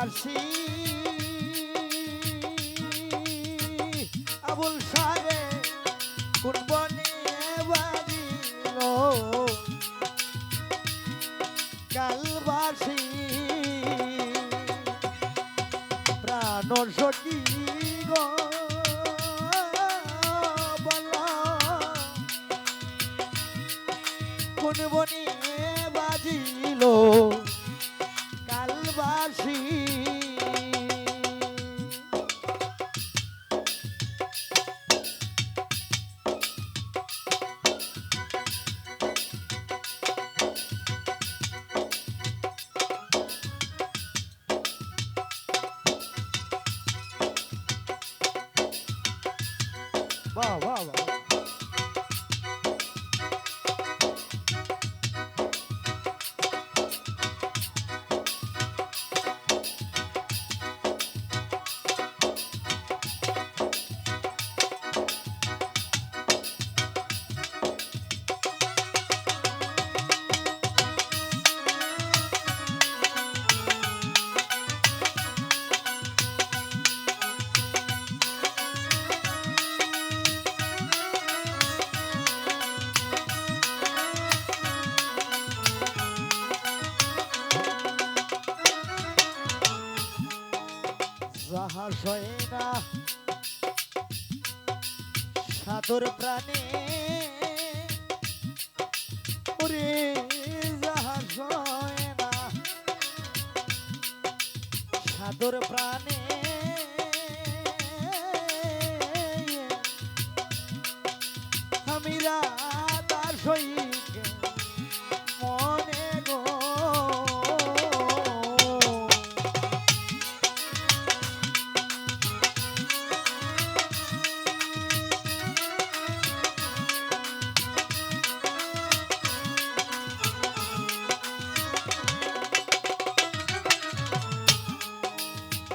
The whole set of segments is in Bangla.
আসি। আবুল সারে কোন বনে বাজিল কালবাসী প্রাণ সখী কোন বনে বাজিল কালবাসী বাহ বাহ বাহ। সাদর প্রাণে ওরে সয় না। সাদর প্রাণে আমি রাতার সহিত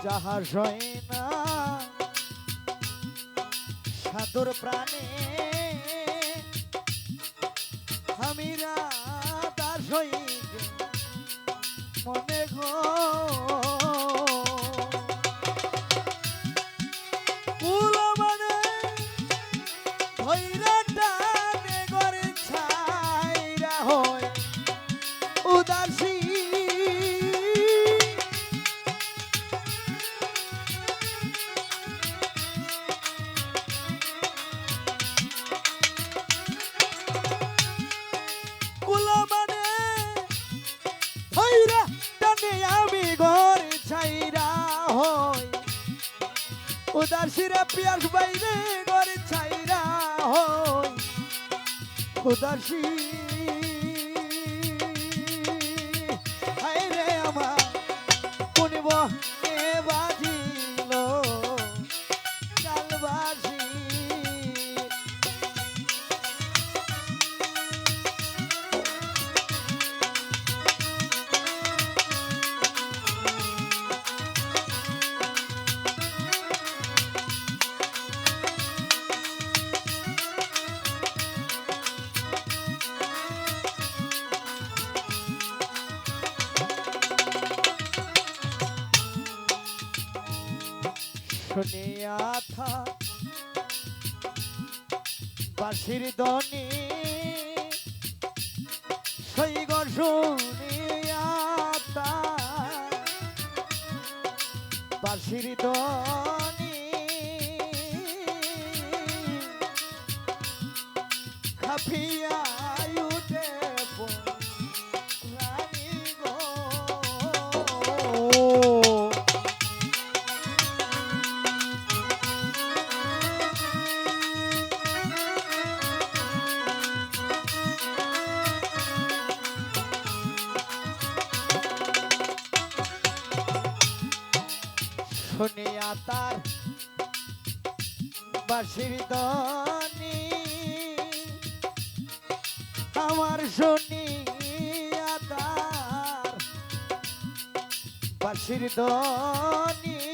যাহা সয় না সাদর প্রাণে আমিরা তার সই মনে গো উদাসীরা পিয়াস বাইরে ঘর ছাইরা হই উদাসী হায় রে আমার পুনিব এ বাজিল শুনিয়া থা বাঁশির দনি সৈগ শুনিয়া তা বাঁশির দনি খাপিয়া শুনিয়া তার বাসির দনি আমার শুনিয়া তার বাসির দনি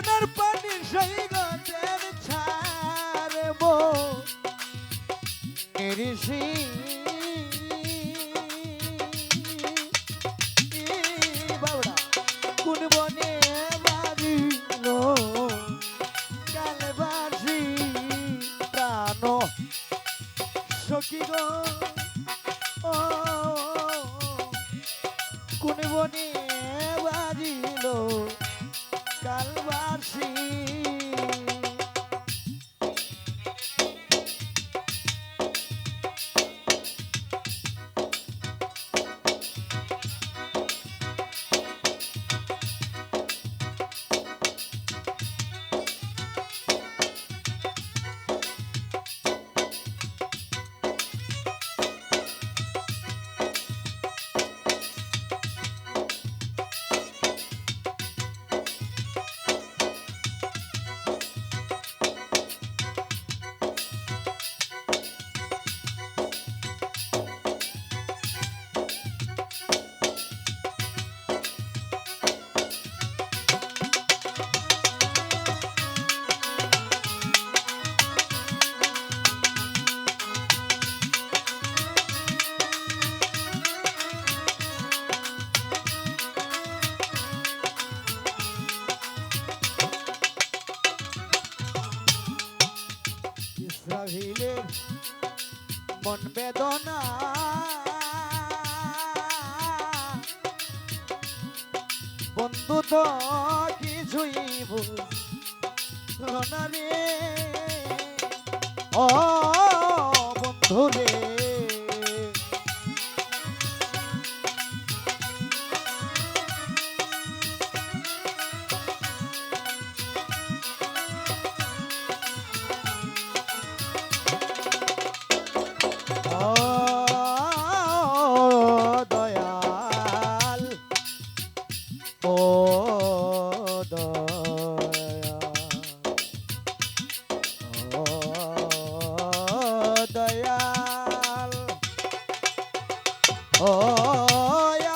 যমুনার পানি সৈগতের ছাড়ব। ঋষি কোন বনে বাড়ি কালবাসি প্রাণ। সখী গো কোন বনে ইসরাহিলের মন বেদনা। বন্ধু তো কিছুই ভুল না রে। ও বন্ধু রে। ও দয়াল ও দয়াল। ও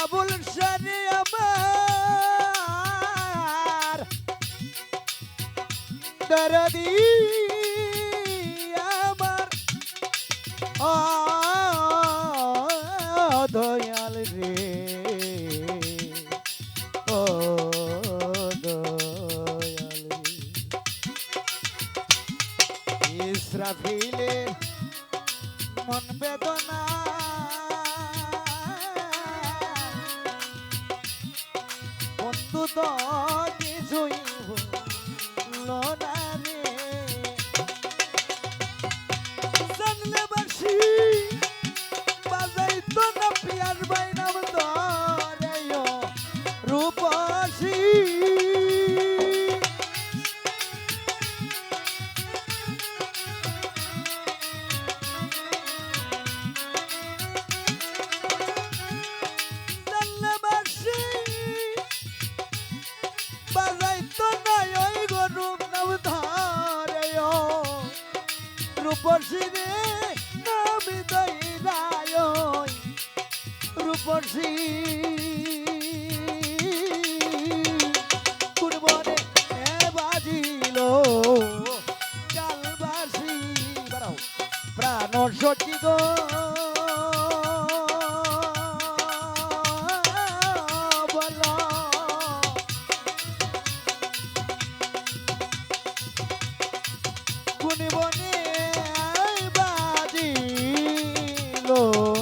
আবুল শানি আমার। দরদি আমার। ও দয়াল বেদনা বাজাই নাই ওই গরুম নাম ধরে রূপসী রে নামি দইরায় রূপসী। কুড়বনে বাজিল কালবাসী প্রাণ সখী বাজিল